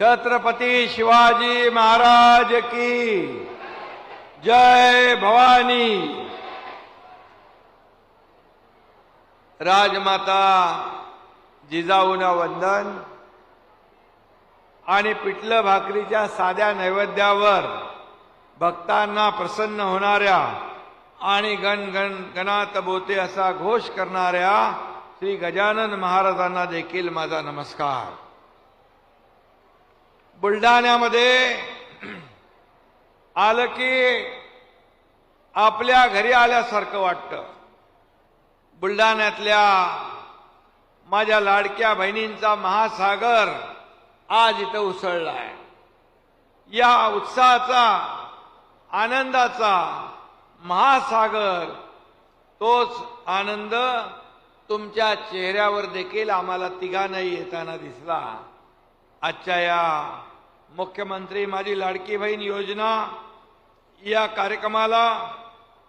छत्रपती शिवाजी महाराज की। जय भवानी। राजमाता जिजाऊना वंदन आणि पिठलं भाकरीच्या साध्या नैवेद्यावर भक्तांना प्रसन्न होणाऱ्या आणि गण गण गणात बोते असा घोष करणाऱ्या श्री गजानन महाराजांना देखील माझा नमस्कार. बुलढाण्यामध्ये आलं की आपल्या घरी आल्यासारखं वाटतं. बुलढाण्यातल्या माझ्या लाडक्या बहिणींचा महासागर आज इथं उसळलाय या उत्साहाचा आनंदाचा महासागर तोच आनंद तुमच्या चेहऱ्यावर देखील आम्हाला तिघांनाही येताना दिसला. आजच्या या मुख्यमंत्री माझी लाडकी बहीण योजना या कार्यक्रमाला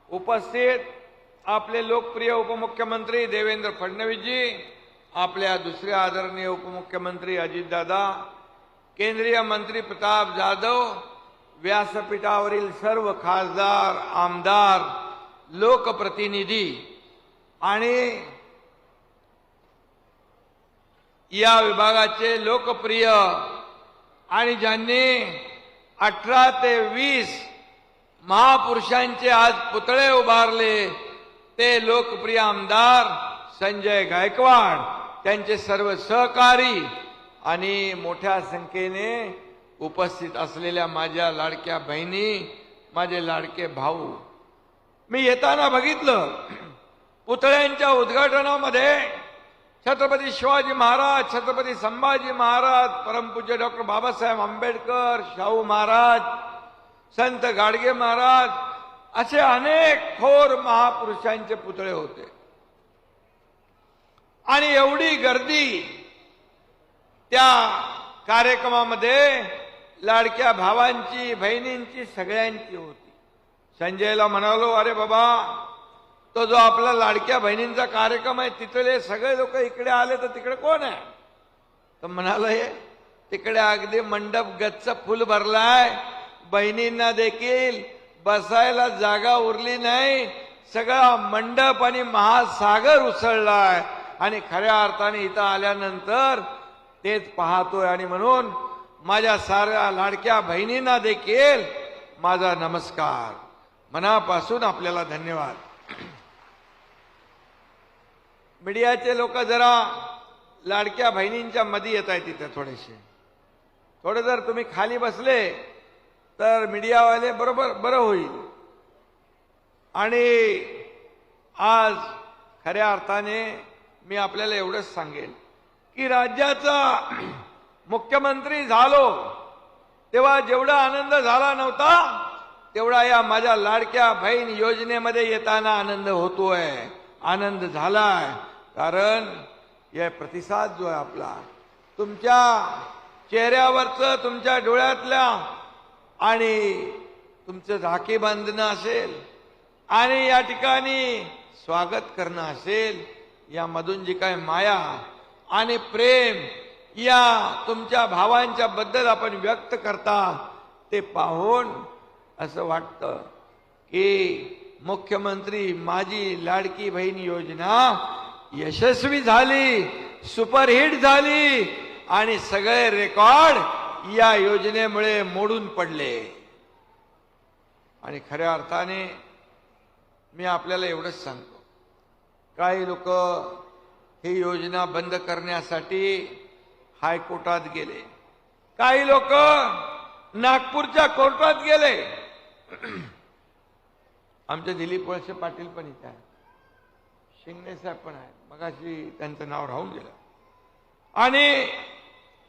उपस्थित आपले लोकप्रिय उपमुख्यमंत्री देवेंद्र फडणवीसजी आपल्या दुसऱ्या आदरणीय उपमुख्यमंत्री अजितदादा केंद्रीय मंत्री प्रताप जाधव व्यासपीठावरील सर्व खासदार आमदार लोकप्रतिनिधी आणि या विभागाचे लोकप्रिय आणि ज्यांनी अठरा ते वीस महापुरुषांचे आज पुतळे उभारले ते लोकप्रिय आमदार संजय गायकवाड त्यांचे सर्व सहकारी आणि मोठ्या संख्येने उपस्थित असलेल्या माझ्या लाडक्या बहिणी माझे लाडके भाऊ. मी येताना बघितलं पुतळ्यांच्या उद्घाटनामध्ये छत्रपती शिवाजी महाराज छत्रपती संभाजी महाराज परमपूज्य डॉक्टर बाबासाहेब आंबेडकर शाहू महाराज संत गाडगे महाराज असे अनेक थोर महापुरुषांचे पुतळे होते. आणि एवढी गर्दी त्या कार्यक्रमामध्ये लाडक्या भावांची बहिणींची सगळ्यांची होती. संजयला म्हणालो अरे बाबा तो जो आपला लाडक्या बहिणींचा कार्यक्रम आहे तिथले सगळे लोक इकडे आले तर तिकडे कोण आहे? तर म्हणाल हे तिकडे अगदी मंडप गच्च फुल भरलाय. बहिणींना देखील बसायला जागा उरली नाही. सगळा मंडप आणि महासागर उसळलाय. आणि खऱ्या अर्थाने इथं आल्यानंतर तेच पाहतोय आणि म्हणून माझ्या साऱ्या लाडक्या बहिणींना देखील माझा नमस्कार. मनापासून आपल्याला धन्यवाद. मीडियाचे लोक जरा लाडक्या बहिणींच्या मध्ये येत आहेत तिथे थोडेसे. थोडे जर तुम्ही खाली बसले तर मीडियावाले बरोबर बरं होईल. आणि आज खऱ्या अर्थाने मी आपल्याला एवढंच सांगेन की राज्याचा मुख्यमंत्री झालो तेव्हा जेवढा आनंद झाला नव्हता तेवढा या माझ्या लाडक्या बहीण योजनेमध्ये येताना आनंद होतोय आनंद झालाय. कारण या प्रतिसाद जो आहे आपला तुमच्या चेहऱ्यावरचं तुमच्या डोळ्यातल्या आणि तुमचं राखी बांधणं असेल आणि या ठिकाणी स्वागत करणं असेल यामधून जी काय माया आणि प्रेम या तुमच्या भावांच्या बद्दल आपण व्यक्त करता ते पाहून असं वाटतं की मुख्यमंत्री माझी लाडकी बहीण योजना यशस्वी झाली सुपरहिट झाली आणि सगळे रेकॉर्ड या योजनेमुळे मोडून पडले. आणि खऱ्या अर्थाने मी आपल्याला एवढंच सांगतो. काही लोक ही योजना बंद करण्यासाठी हायकोर्टात गेले. काही लोक नागपूरच्या कोर्टात गेले. आमचे दिलीप वळसे पाटील पण इथे आहे शिंगणे साहेब पण आहे मगाशी त्यांचं नाव राहून गेलं. आणि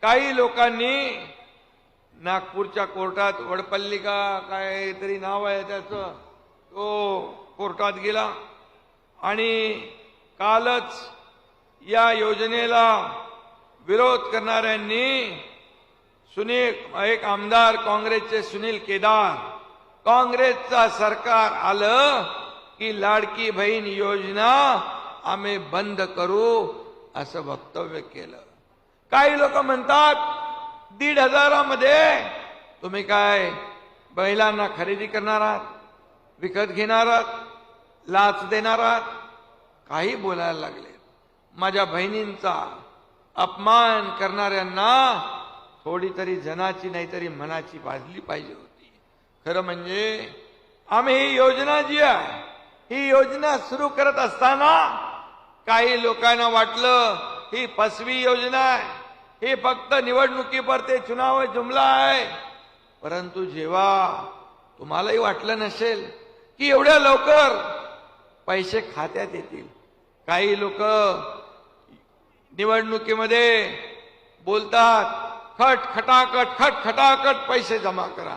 काही लोकांनी नागपूरच्या कोर्टात वडपल्ली का काहीतरी नाव आहे त्याचं तो कोर्टात गेला. आणि कालच या योजनेला विरोध करणाऱ्यांनी सुनील एक आमदार काँग्रेसचे सुनील केदार काँग्रेसचा सरकार आलं की लाडकी बहीण योजना आम्ही बंद करू असं वक्तव्य केलं. काही लोक म्हणतात दीड हजारामध्ये तुम्ही काय बैलांना खरेदी करणार आहात विकत घेणार आहात लाच देणार आहात? काही बोलायला लागले. माझ्या बहिणींचा अपमान करणाऱ्यांना थोडी तरी जनाची नाहीतरी मनाची बाजली पाहिजे होती. खरं म्हणजे आम्ही ही योजना जी आहे ही योजना सुरू करत असताना काही लोकांना वाटलं ही फसवी योजना आहे. ही फक्त निवडणुकीपुरते चुनाव जुमला आहे. परंतु जेव्हा तुम्हालाही वाटलं नसेल की एवढ्या लवकर पैसे खात्यात येतील. काही लोक निवडणुकीमध्ये बोलतात खट खटाखट खट खटाखट पैसे जमा करा.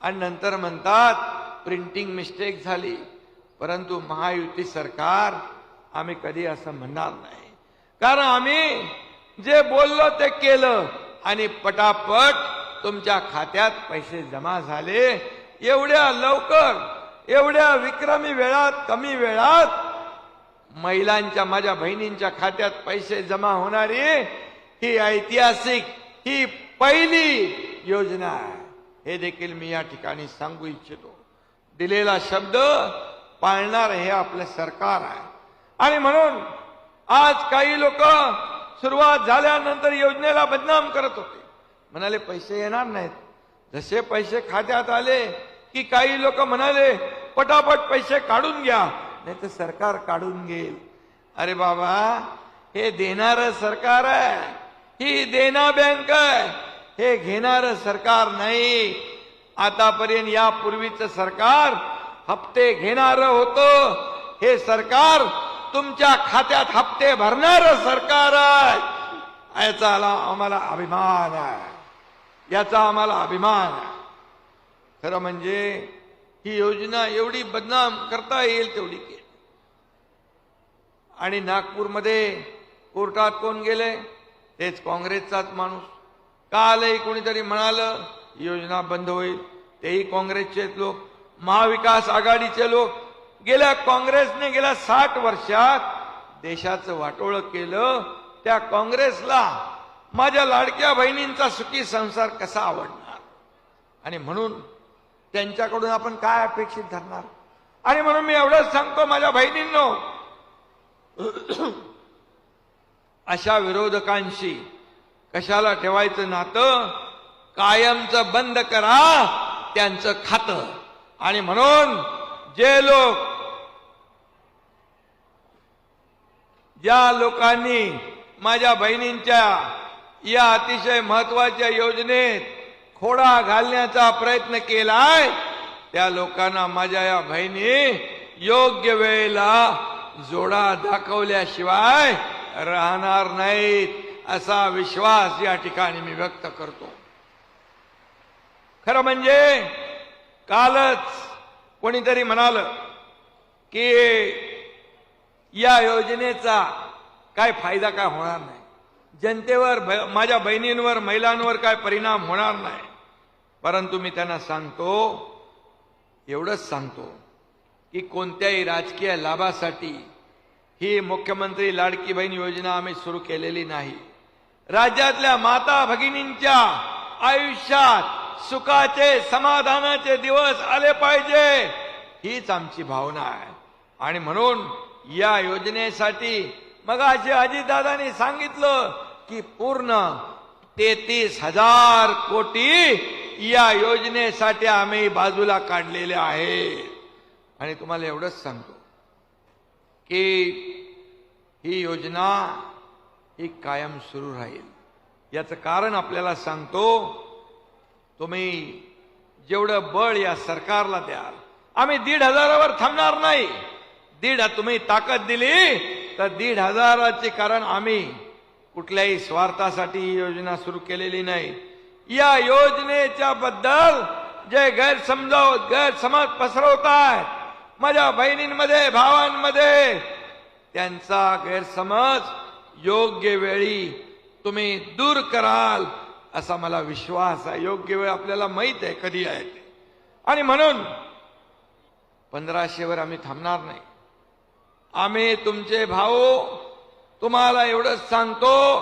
आणि नंतर म्हणतात प्रिंटिंग मिस्टेक झाली. परंतु महायुती सरकार आम्ही कधी असं म्हणणार नाही. कारण आम्ही जे बोललो ते केलं आणि पटापट तुमच्या खात्यात पैसे जमा झाले. एवढ्या लवकर एवढ्या विक्रमी वेळात कमी वेळात महिलांच्या माझ्या बहिणींच्या खात्यात पैसे जमा होणारी ही ऐतिहासिक ही पहिली योजना आहे. हे देखील मी या ठिकाणी सांगू इच्छितो. दिलेला शब्द पाळणार हे आपलं सरकार आहे. आणि म्हणून आज काही लोक सुरुवात झाल्यानंतर योजनेला बदनाम करत होते. म्हणाले पैसे येणार नाहीत. जसे पैसे खात्यात आले की काही लोक म्हणाले पटापट पैसे काढून घ्या नाही तर सरकार काढून घेईल. अरे बाबा हे देणार सरकार आहे. ही देना बँक आहे. हे घेणार सरकार नाही. आतापर्यंत यापूर्वीच सरकार हप्ते घेणार होतं. हे सरकार तुमच्या खात्यात हप्ते भरणार सरकार आहे. याचा आम्हाला अभिमान आहे. याचा आम्हाला अभिमान आहे. खरं म्हणजे ही योजना एवढी बदनाम करता येईल तेवढी केली. आणि नागपूरमध्ये कोर्टात कोण गेले? तेच काँग्रेसचाच माणूस. कालही कोणीतरी म्हणालं ही योजना बंद होईल. तेही काँग्रेसचेच लोक. महाविकास आघाडीचे लोक गेल्या काँग्रेसने गेल्या साठ वर्षात देशाचं वाटोळं केलं. त्या काँग्रेसला माझ्या लाडक्या बहिणींचा सुखी संसार कसा आवडणार? आणि म्हणून त्यांच्याकडून आपण काय अपेक्षित धरणार? आणि म्हणून मी एवढंच सांगतो माझ्या बहिणींनो अशा विरोधकांशी कशाला ठेवायचं नातं? कायमचं बंद करा त्यांचं खातं. आणि म्हणून जे लोक ज्या लोकांनी माझ्या बहिणींच्या या अतिशय महत्त्वाच्या योजनेत खोडा घालण्याचा प्रयत्न केलाय त्या लोकांना माझ्या या बहिणी योग्य वेळेला जोडा दाखवल्याशिवाय राहणार नाहीत असा विश्वास या ठिकाणी मी व्यक्त करतो. खरं म्हणजे कालच कोणीतरी म्हणालं की या योजनेचा काय फायदा काय होणार नाही. जनतेवर माझ्या बहिणींवर महिलांवर काय परिणाम होणार नाही. परंतु मी त्यांना सांगतो एवढंच सांगतो की कोणत्याही राजकीय लाभासाठी ही मुख्यमंत्री लाडकी बहीण योजना आम्ही सुरू केलेली नाही. राज्यातल्या माता भगिनींच्या आयुष्यात सुखाचे समाधानाचे दिवस आले पाहिजे हीच आमची भावना आहे. आणि म्हणून या योजनेसाठी मग अशी अजितदादांनी सांगितलं की पूर्ण तेहतीस हजार कोटी या योजनेसाठी आम्ही बाजूला काढलेले आहे. आणि तुम्हाला एवढंच सांगतो की ही योजना ही कायम सुरू राहील. याचं कारण आपल्याला सांगतो तुम्ही जेवढं बळ या सरकारला द्याल आम्ही दीड हजारावर थांबणार नाही. दीड तुम्ही ताकद दिली तर दीड हजाराचे कारण आम्ही कुठल्याही स्वार्थासाठी ही योजना सुरू केलेली नाही. या योजनेच्या बद्दल जे गैरसमजाव गैरसमज पसरवतात माझ्या बहिणींमध्ये भावांमध्ये त्यांचा गैरसमज योग्य वेळी तुम्ही दूर कराल. असा मला विश्वास आहे. योग्य वेळ आपल्याला माहीत आहे कधी आहे ते. आणि म्हणून पंधराशेवर आम्ही थांबणार नाही. आम्ही तुमचे भाऊ तुम्हाला एवढंच सांगतो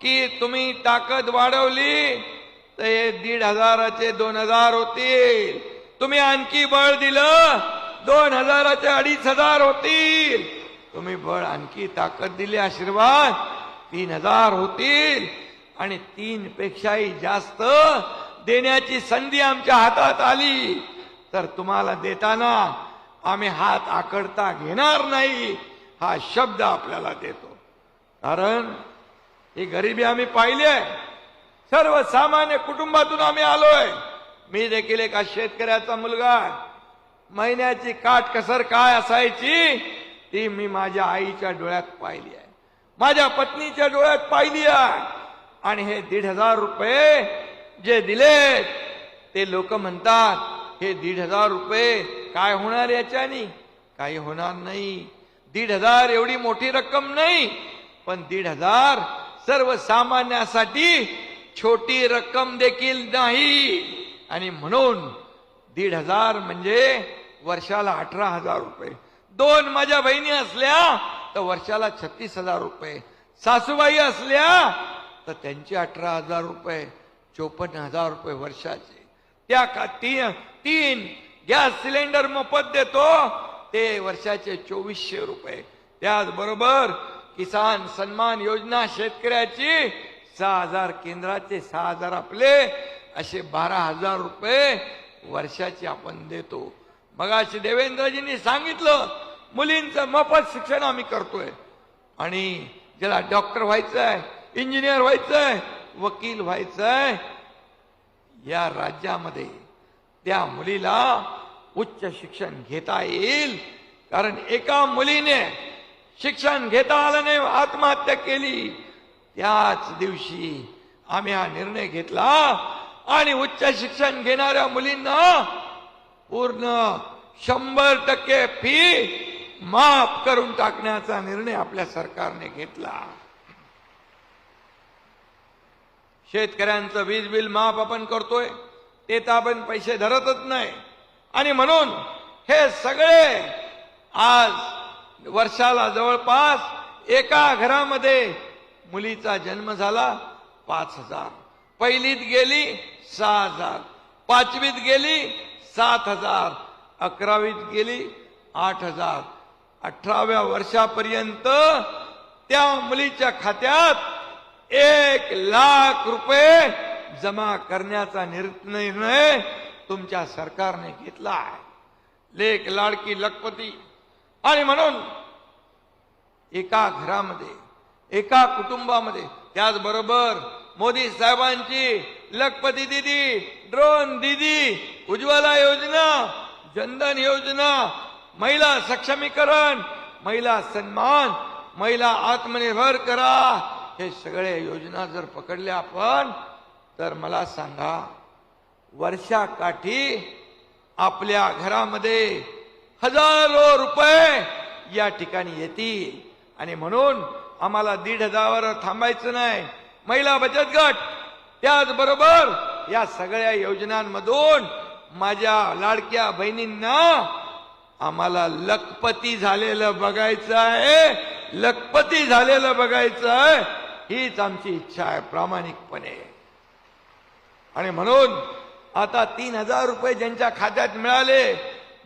की तुम्ही ताकद वाढवली तर हे दीड हजाराचे दोन हजार होतील. तुम्ही आणखी बळ दिलं दोन हजाराचे अडीच हजार होतील. तुम्ही बळ आणखी ताकद दिली आशीर्वाद तीन हजार होतील. आणि तीन पेक्षाही जास्त देण्याची संधी आमच्या हातात आली. तर तुम्हाला देताना आम्ही हात आकडता घेणार नाही हा शब्द आपल्याला देतो. कारण ही गरिबी आम्ही पाहिली आहे. सर्वसामान्य कुटुंबातून आम्ही आलोय. मी देखील एका शेतकऱ्याचा मुलगा महिन्याची काट कसर काय असायची ती मी माझ्या आईच्या डोळ्यात पाहिली आहे. माझ्या पत्नीच्या डोळ्यात पाहिली आहे. आणि हे दीड हजार रुपये जे दिलेत ते लोक म्हणतात हे दीड हजार रुपये काय होणार याच्यानी? काही होणार नाही. दीड हजार एवढी मोठी रक्कम नाही पण दीड हजार सर्वसामान्यासाठी छोटी रक्कम देखील नाही. आणि म्हणून दीड हजार म्हणजे वर्षाला अठरा हजार रुपये. दोन माझ्या बहिणी असल्या तर वर्षाला छत्तीस हजार रुपये. सासूबाई असल्या तर त्यांचे अठरा हजार रुपये चोपन्न हजार रुपये वर्षाचे. त्या का तीन तीन गॅस सिलेंडर मोफत देतो ते वर्षाचे चोवीसशे रुपये. त्याचबरोबर किसान सन्मान योजना शेतकऱ्याची सहा हजार केंद्राचे सहा हजार आपले असे बारा हजार रुपये वर्षाचे आपण देतो. मगाशी देवेंद्रजींनी सांगितलं मुलींचं मोफत शिक्षण आम्ही करतोय. आणि ज्याला डॉक्टर व्हायचं आहे इंजिनियर व्हायचंय वकील व्हायचंय. या राज्यामध्ये त्या मुलीला उच्च शिक्षण घेता येईल कारण एका मुलीने शिक्षण घेता आलं नाही आत्महत्या केली. त्याच दिवशी आम्ही हा निर्णय घेतला आणि उच्च शिक्षण घेणाऱ्या मुलींना पूर्ण शंभर टक्के फी माफ करून टाकण्याचा निर्णय आपल्या सरकारने घेतला. शेतकऱ्यांचं वीज बिल माफ आपण करतोय ते तर आपण पैसे धरतच नाही. आणि म्हणून हे सगळे आज वर्षाला जवळपास एका घरामध्ये मुलीचा जन्म झाला पाच हजार. पहिलीत गेली सहा हजार. पाचवीत गेली सात हजार. अकरावीत गेली आठ हजार. अठराव्या वर्षापर्यंत त्या मुलीच्या खात्यात एक लाख रुपये जमा करण्याचा निर्णय तुमच्या सरकारने घेतला आहे. लेख लाडकी लखपती. आणि म्हणून एका घरामध्ये एका कुटुंबामध्ये त्याचबरोबर मोदी साहेबांची लखपती दिदी ड्रोन दिदी उज्ज्वला योजना जनधन योजना महिला सक्षमीकरण महिला सन्मान महिला आत्मनिर्भर करा हे सगळे योजना जर पकडल्या आपण तर मला सांगा वर्षाकाठी आपल्या घरामध्ये हजारो रुपये या ठिकाणी येतील. आणि म्हणून आम्हाला दीड हजारावर थांबायचं नाही. महिला बचत गट त्याचबरोबर या सगळ्या योजनांमधून माझ्या लाडक्या बहिणींना आम्हाला लखपती झालेलं बघायचं आहे. लखपती झालेलं बघायचं आहे. हीच आमची इच्छा आहे प्रामाणिकपणे. आणि म्हणून आता तीन हजार रुपये ज्यांच्या खात्यात मिळाले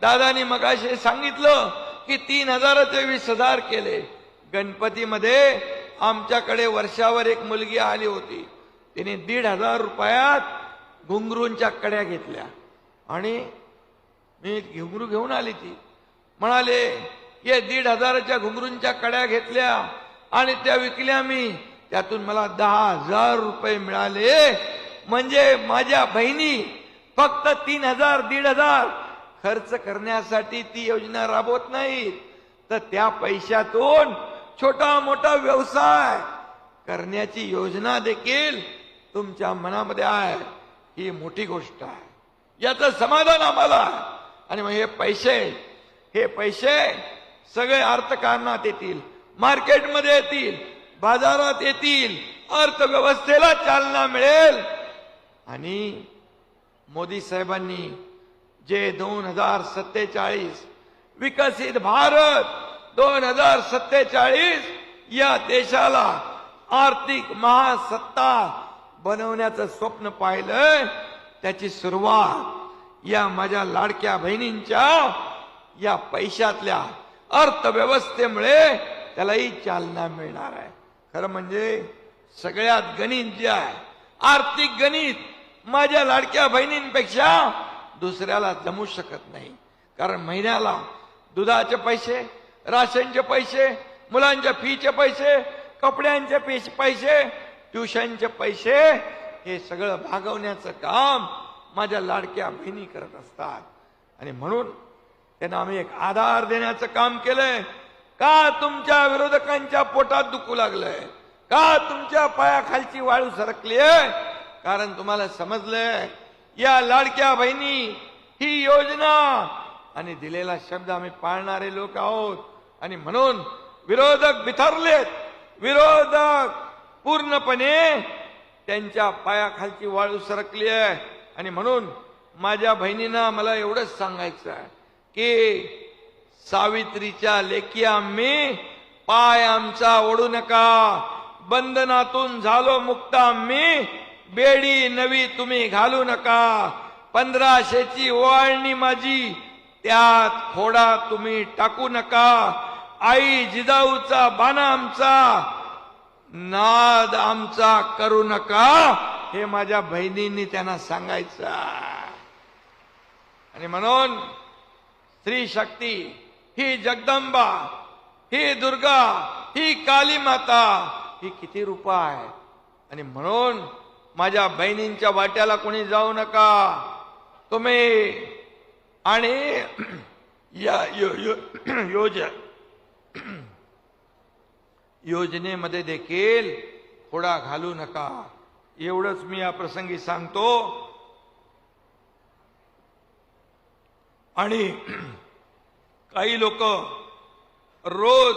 दादानी मगाशी सांगितलं की तीन हजाराचे वीस हजार केले. गणपतीमध्ये आमच्याकडे वर्षावर एक मुलगी आली होती. तिने दीड हजार रुपयात घुंगरूंच्या कड्या घेतल्या. आणि मी घुंगरू घेऊन आली ती. म्हणाले ये दीड हजाराच्या घुंगरूंच्या कड्या घेतल्या आणि त्या विकल्या मी. त्यातून मला दहा हजार रुपये मिळाले. म्हणजे माझ्या बहिणी फक्त तीन हजार दीड हजार खर्च करण्यासाठी ती योजना राबवत नाही तर त्या पैशातून छोटा मोठा व्यवसाय करण्याची योजना देखील तुमच्या मनामध्ये आहे. ही मोठी गोष्ट आहे. याचं समाधान आम्हाला आहे. आणि मग हे पैसे हे पैसे सगळे अर्थकारणात येतील. मार्केटमध्ये येतील. बाजारात येतील अर्थव्यवस्थेला चालना मिळेल. आणि मोदी साहेबांनी जे दोन हजार सत्तेचाळीस विकसित भारत दोन हजार सत्तेचाळीस या देशाला आर्थिक महासत्ता बनवण्याचं स्वप्न पाहिलं त्याची सुरुवात या माझ्या लाडक्या बहिणींच्या या पैशातल्या अर्थव्यवस्थेमुळे त्यालाही चालना मिळणार आहे. खरं म्हणजे सगळ्यात गणित जे आहे आर्थिक गणित माझ्या लाडक्या बहिणींपेक्षा दुसऱ्याला जमू शकत नाही. कारण महिन्याला दुधाचे पैसे राशनचे पैसे मुलांच्या फीचे पैसे कपड्यांचे पैसे पैसे ट्युशनचे पैसे हे सगळं भागवण्याचं काम माझ्या लाडक्या बहिणी करत असतात. आणि म्हणून त्यांना आम्ही एक आधार देण्याचं काम केलंय. का तुमच्या विरोधकांच्या पोटात दुखू लागलंय? का तुमच्या पायाखालची वाळू सरकली आहे? कारण तुम्हाला समजलंय या लाडक्या बहिणी ही योजना आणि दिलेला शब्द आम्ही पाळणारे लोक आहोत. आणि म्हणून विरोधक बिथरलेत विरोधक पूर्णपणे त्यांच्या पायाखालची वाळू सरकली आहे. आणि म्हणून माझ्या बहिणींना मला एवढंच सांगायचं आहे की सावित्रीच्या लेखी आम्ही पाय आमचा ओढू नका. बंधनातून झालो मुक्त आम्ही. बेडी नवी तुम्ही घालू नका. पंधराशेची ओवाळणी माझी. त्यात खोडा तुम्ही टाकू नका. आई जिजाऊचा बाणा आमचा. नाद आमचा करू नका. हे माझ्या बहिणींनी त्यांना सांगायचं. आणि म्हणून स्त्री शक्ती ही जगदंबा ही दुर्गा ही काली माता ही किती रूप आहे आणि म्हणून माझ्या बहिणींच्या वाट्याला कोणी जाऊ नका. तुम्ही आणि या यो, यो, योज योजनेमध्ये देखील खोडा घालू नका. एवढंच मी या प्रसंगी सांगतो. आणि काही लोक रोज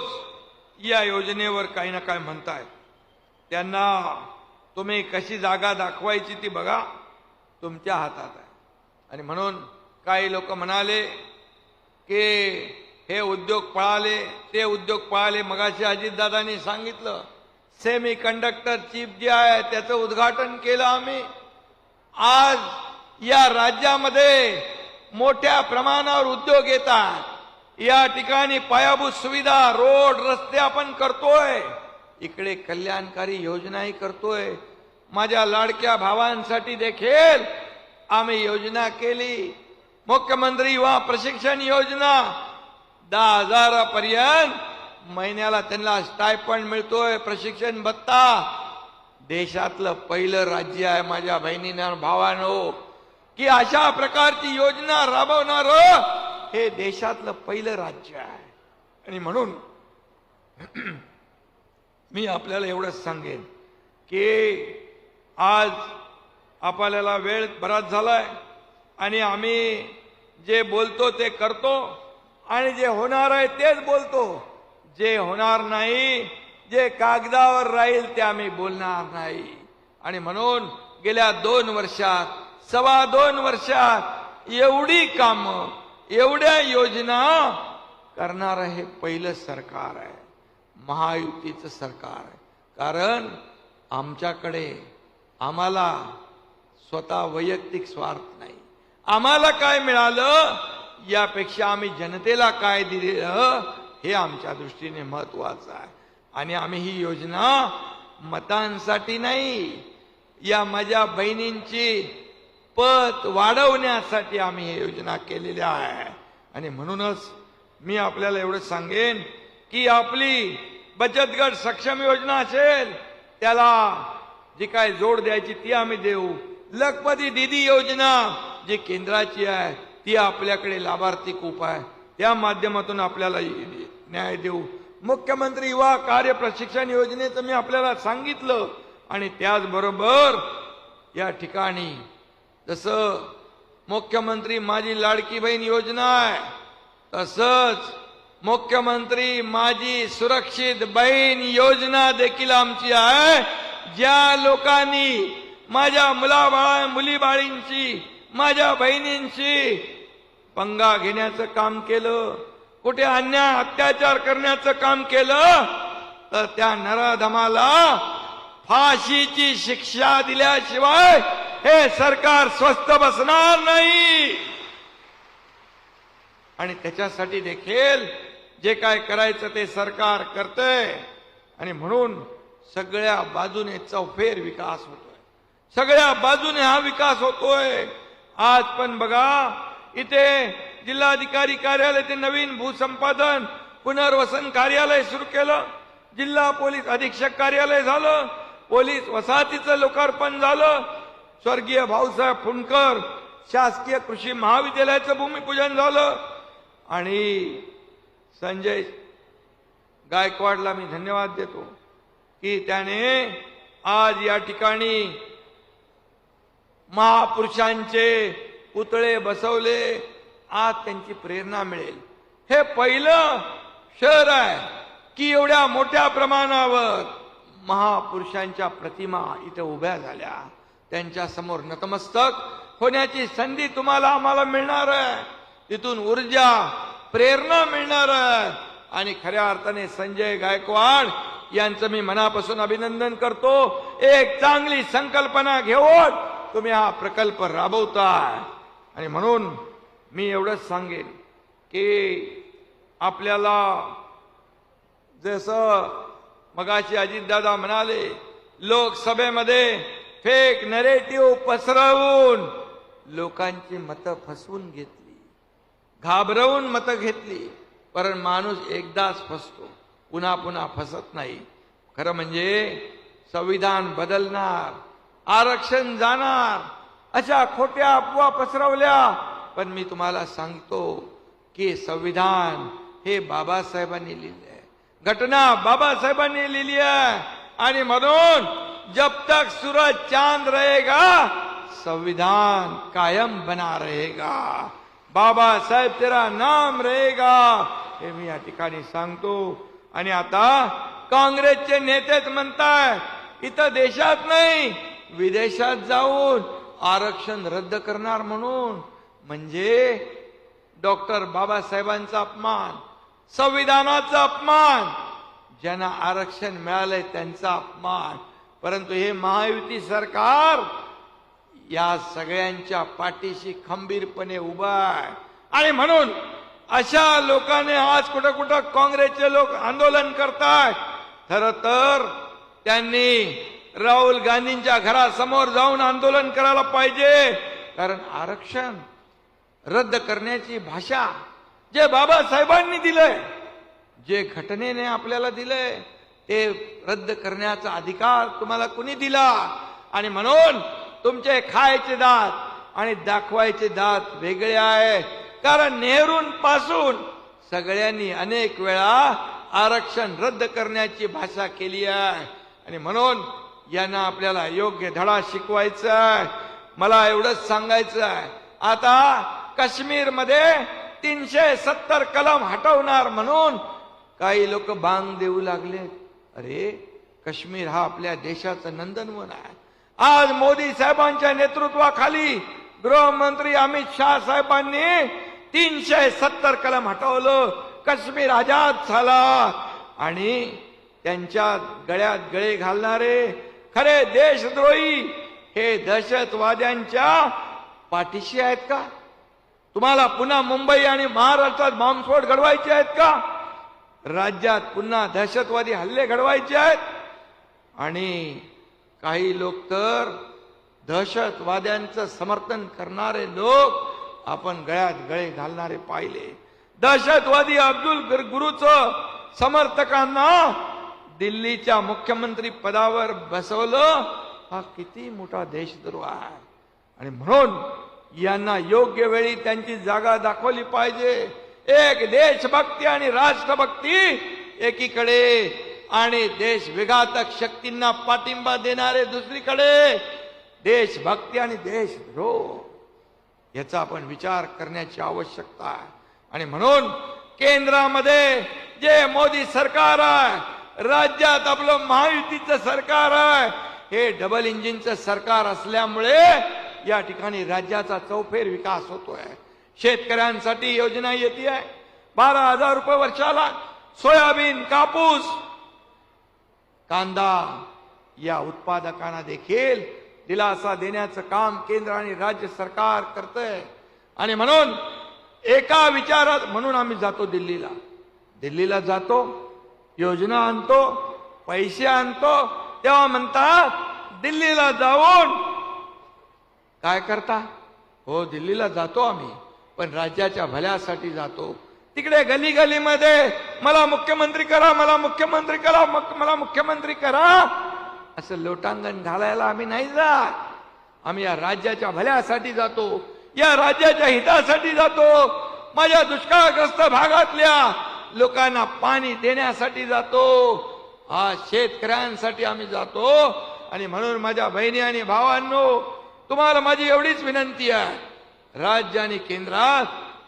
या योजनेवर काही ना काय म्हणतायत त्यांना तुम्ही कशी जागा दाखवायची ती बघा तुमच्या हातात आहे. आणि म्हणून काही लोक म्हणाले की हे उद्योग पळाले ते उद्योग पळाले मगाशी अजितदादांनी सांगितलं सेमी कंडक्टर चिप जे आहे त्याचं उद्घाटन केलं आम्ही. आज या राज्यामध्ये मोठ्या प्रमाणावर उद्योग येतात. या ठिकाणी पायाभूत सुविधा रोड रस्ते आपण करतोय. इकडे कल्याणकारी योजनाही करतोय. माझ्या लाडक्या भावांसाठी देखील आम्ही योजना केली. मुख्यमंत्री युवा प्रशिक्षण योजना दहा हजारापर्यंत महिन्याला त्यांना स्टायपंड मिळतोय प्रशिक्षण भत्ता. देशातलं पहिलं राज्य आहे माझ्या बहिणींना भावानो हो. की अशा प्रकारची योजना राबवणार हे देशातलं पहिलं राज्य आहे. आणि म्हणून मी आपल्याला एवढंच सांगेन की आज आपल्याला वेळ बराच झालाय आणि आम्ही जे बोलतो ते करतो आणि जे होणार आहे तेच बोलतो. जे होणार नाही जे कागदावर राहील ते आम्ही बोलणार नाही. आणि म्हणून गेल्या दोन वर्षात सव्वा दोन वर्षात एवढी कामं एवढ्या योजना करणार हे पहिलं सरकार आहे. महायुतीचं सरकार आहे. कारण आमच्याकडे आम्हाला स्वतः वैयक्तिक स्वार्थ नाही. आम्हाला काय मिळालं? यापेक्षा आम्ही जनतेला काय दिलेलं हे आमच्या दृष्टीने महत्वाचं आहे. आणि आम्ही ही योजना मतांसाठी नाही. या माझ्या बहिणींची पत वाढवण्यासाठी आम्ही हे योजना केलेल्या आहे. आणि म्हणूनच मी आपल्याला एवढं सांगेन की आपली बचत गट सक्षम योजना असेल त्याला जी काय जोड द्यायची ती आम्ही देऊ. लखपती दिदी योजना जी केंद्राची आहे ती आपल्याकडे लाभार्थी खूप आहे. त्या माध्यमातून आपल्याला न्याय देऊ. मुख्यमंत्री युवा कार्य प्रशिक्षण योजनेचं मी आपल्याला सांगितलं. आणि त्याचबरोबर या ठिकाणी जसं मुख्यमंत्री माझी लाडकी बहीण योजना आहे तसंच मुख्यमंत्री माझी सुरक्षित बहीण योजना देखील आमची आहे ज्या लोकांनी माझ्या मुलाबाळा मुलीबाळींची माझ्या बहिणींची पंगा घेण्याचं काम केलं कुठे अन्याय अत्याचार करण्याचं काम केलं तर त्या नराधमाला फाशीची शिक्षा दिल्याशिवाय हे सरकार स्वस्त बसणार नाही. आणि त्याच्यासाठी देखील जे काय करायचं ते सरकार करतंय. आणि म्हणून सगळ्या बाजूने चौफेर विकास होतोय. सगळ्या बाजूने हा विकास होतोय. आज पण बघा इथे जिल्हाधिकारी कार्यालय ते नवीन भूसंपादन पुनर्वसन कार्यालय सुरू केलं. जिल्हा पोलीस अधीक्षक कार्यालय झालं. पोलीस वसाहतीचं लोकार्पण झालं. स्वर्गीय भाऊसाहेब फुंडकर शासकीय कृषी महाविद्यालयाचं भूमिपूजन झालं. आणि संजय गायकवाडला मी धन्यवाद देतो की त्याने आज या ठिकाणी महापुरुषांचे पुतळे बसवले. आज त्यांची प्रेरणा मिळेल. हे पहिलं शहर आहे की एवढ्या मोठ्या प्रमाणावर महापुरुषांच्या प्रतिमा इथं उभ्या झाल्या. त्यांच्यासमोर नतमस्तक होण्याची संधी तुम्हाला आम्हाला मिळणार आहे. तिथून ऊर्जा प्रेरणा मिळणार आहे. आणि खऱ्या अर्थाने संजय गायकवाड यांचं मी मनापासून अभिनंदन करतो. एक चांगली संकल्पना घेऊन तुम्ही हा प्रकल्प राबवताय. आणि म्हणून मी एवढंच सांगेन की आपल्याला जसं मगाशी अजितदादा म्हणाले लोकसभेमध्ये फेक नरेटिव्ह पसरवून लोकांची मतं फसवून घेतली. घाबरवून मतं घेतली. पण माणूस एकदाच फसतो. पुन्हा पुन्हा फसत नाही. खरं म्हणजे संविधान बदलणार आरक्षण जाणार अशा खोट्या अफवा पसरवल्या. पण मी तुम्हाला सांगतो की संविधान हे बाबासाहेबांनी लिहिले आहे घटना बाबासाहेबांनी लिहिली आहे. आणि म्हणून जब तक सूरज चांद रहेगा संविधान कायम बना रहेगा। बाबासाहेब तेरा नाम रहेगा। हे मी या ठिकाणी सांगतो. आणि आता काँग्रेसचे नेतेच म्हणताय इथं देशात नाही विदेशात जाऊन आरक्षण रद्द करणार म्हणून. म्हणजे डॉक्टर बाबासाहेबांचा अपमान संविधानाचा अपमान ज्यांना आरक्षण मिळालंय त्यांचा अपमान. परंतु हे महायुती सरकार या सगळ्यांच्या पाठीशी खंबीरपणे उभा आहे. आणि म्हणून अशा लोकांनी आज कुठं कुठं काँग्रेसचे लोक आंदोलन करतात खर तर त्यांनी राहुल गांधींच्या घरासमोर जाऊन आंदोलन करायला पाहिजे. कारण आरक्षण रद्द करण्याची भाषा जे बाबासाहेबांनी दिलंय जे घटनेने आपल्याला दिलंय ते रद्द करण्याचा अधिकार तुम्हाला कुणी दिला? आणि म्हणून तुमचे खायचे दात आणि दाखवायचे दात वेगळे आहेत. कारण नेहरूंपासून सगळ्यांनी अनेक वेळा आरक्षण रद्द करण्याची भाषा केली आहे. आणि म्हणून यांना आपल्याला योग्य धडा शिकवायचा आहे. मला एवढंच सांगायचं आहे. आता काश्मीरमध्ये तीनशे सत्तर कलम हटवणार म्हणून काही लोक बांग देऊ लागले अरे काश्मीर हा आपल्या देशाचं नंदनवन आहे. आज मोदी साहेबांच्या नेतृत्वाखाली गृहमंत्री अमित शाह साहेबांनी तीनशे सत्तर कलम हटवलं. काश्मीर आजाद झाला. आणि त्यांच्या गळ्यात गळे घालणारे खरे देशद्रोही हे दहशतवाद्यांच्या पाठीशी आहेत का? तुम्हाला पुन्हा मुंबई आणि महाराष्ट्रात बॉम्बस्फोट घडवायचे आहेत का? राज्यात पुन्हा दहशतवादी हल्ले घडवायचे आहेत. आणि काही लोक तर दहशतवाद्यांचं समर्थन करणारे लोक आपण गळ्यात गळे घालणारे पाहिले. दहशतवादी अब्दुल गुरुच गुरुचं समर्थकांना दिल्लीच्या मुख्यमंत्री पदावर बसवलं. हा किती मोठा देशद्रोह आहे. आणि म्हणून यांना योग्य वेळी त्यांची जागा दाखवली पाहिजे. एक देशभक्ती आणि राष्ट्रभक्ती एकीकडे आणि देश विघातक शक्तींना पाठिंबा देणारे दुसरीकडे देशभक्ती आणि देशद्रोह याचा आपण विचार करण्याची आवश्यकता आहे. आणि म्हणून केंद्रामध्ये जे मोदी सरकार आहे राज्यात आपलं महायुतीचं सरकार आहे हे डबल इंजिनचं सरकार असल्यामुळे या ठिकाणी राज्याचा चौफेर विकास होतोय. शेतकऱ्यांसाठी योजना येते आहे. बारा हजार रुपये वर्षाला सोयाबीन कापूस कांदा या उत्पादकांना देखील दिलासा देण्याचं काम केंद्र आणि राज्य सरकार करतंय. आणि म्हणून एका विचारात म्हणून आम्ही जातो दिल्लीला. दिल्लीला जातो योजना आणतो पैसे आणतो तेव्हा म्हणतात दिल्लीला जाऊन काय करता? हो दिल्लीला जातो आम्ही. पण राज्याच्या भल्यासाठी जातो. तिकडे गली गलीमध्ये मला मुख्यमंत्री करा मला मुख्यमंत्री करा मग मला मुख्यमंत्री करा. असं लोटांगण घालायला आम्ही नाही जात. आम्ही या राज्याच्या भल्यासाठी जातो. या राज्याच्या हितासाठी जातो. माझ्या दुष्काळग्रस्त भागातल्या लोकांना पाणी देण्यासाठी जातो. हा शेतकऱ्यांसाठी आम्ही जातो. आणि म्हणून माझ्या बहिणी आणि भावांनो तुम्हाला माझी एवढीच विनंती आहे. राज्य आणि केंद्रात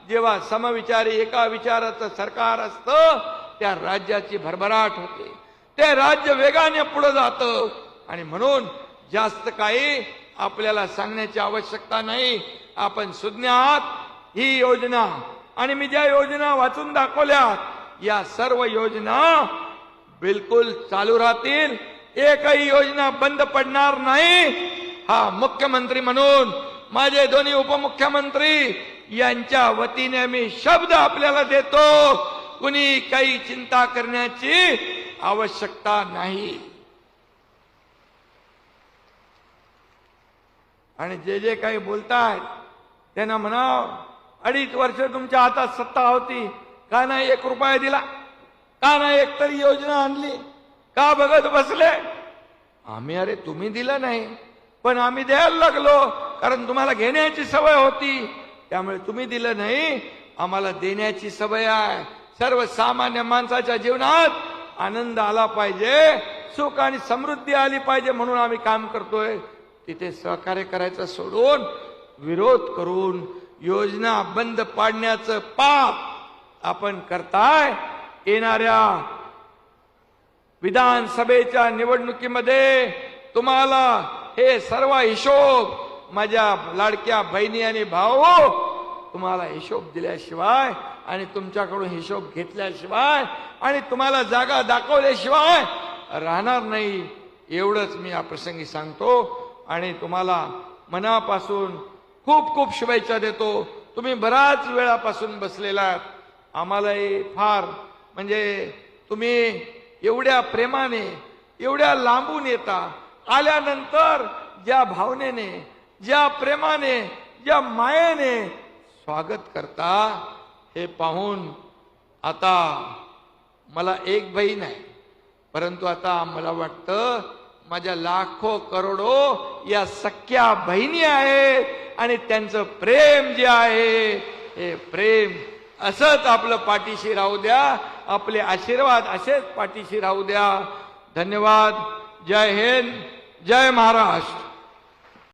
जेव्हा समविचारी एका विचाराचं सरकार असतं त्या राज्याची भरभराट होते. ते राज्य वेगाने पुढे जातं. आणि म्हणून जास्त काही आपल्याला सांगण्याची आवश्यकता नाही. आपण सुज्ञ आहात ही योजना आणि मी ज्या योजना वाचून दाखवल्या या सर्व योजना बिलकुल चालू राहतील. एकही योजना बंद पडणार नाही. हा मुख्यमंत्री म्हणून माझे दोन्ही उपमुख्यमंत्री यांच्या वतीने मी शब्द आपल्याला देतो. कुणी काही चिंता करण्याची आवश्यकता नाही. आणि जे जे काही बोलतायत त्यांना म्हणाव अडीच वर्ष तुमच्या हातात सत्ता होती. का नाही एक रुपया दिला? का नाही एक तरी योजना आणली? का बघत बसले? आम्ही अरे तुम्ही दिलं नाही. पण आम्ही द्यायला लागलो. कारण तुम्हाला घेण्याची सवय होती. त्यामुळे तुम्ही दिलं नाही. आम्हाला देण्याची सवय आहे. सर्वसामान्य माणसाच्या जीवनात आनंद आला पाहिजे. सुख आणि समृद्धी आली पाहिजे म्हणून आम्ही काम करतोय. तिथे सहकार्य करायचं सोडून विरोध करून योजना बंद पाडण्याचं पाप आपण करताय. येणाऱ्या विधानसभेच्या निवडणुकीमध्ये तुम्हाला हे सर्व हिशोब माझ्या लाडक्या बहिणी आणि भाऊ तुम्हाला हिशोब दिल्याशिवाय आणि तुमच्याकडून हिशोब घेतल्याशिवाय आणि तुम्हाला जागा दाखवल्याशिवाय राहणार नाही एवढंच मी या प्रसंगी सांगतो. आणि तुम्हाला मनापासून खूप खूप शुभेच्छा देतो. तुम्ही बराच वेळापासून बसलेला आम्हालाही फार म्हणजे तुम्ही एवढ्या प्रेमाने एवढ्या लांबून येता. आल्यानंतर ज्या भावनेने ज्या प्रेमाने ज्या मायेने स्वागत करता हे पाहून आता मला एक बहीण आहे परंतु आता मला वाटतं माझ्या लाखो करोडो या सख्या बहिणी आहेत आणि त्यांचं प्रेम जे आहे हे प्रेम असंच आपलं पाठीशी राहू द्या आपले आशीर्वाद असेच पाठीशी राहू द्या. धन्यवाद. जय हिंद. जय महाराष्ट्र.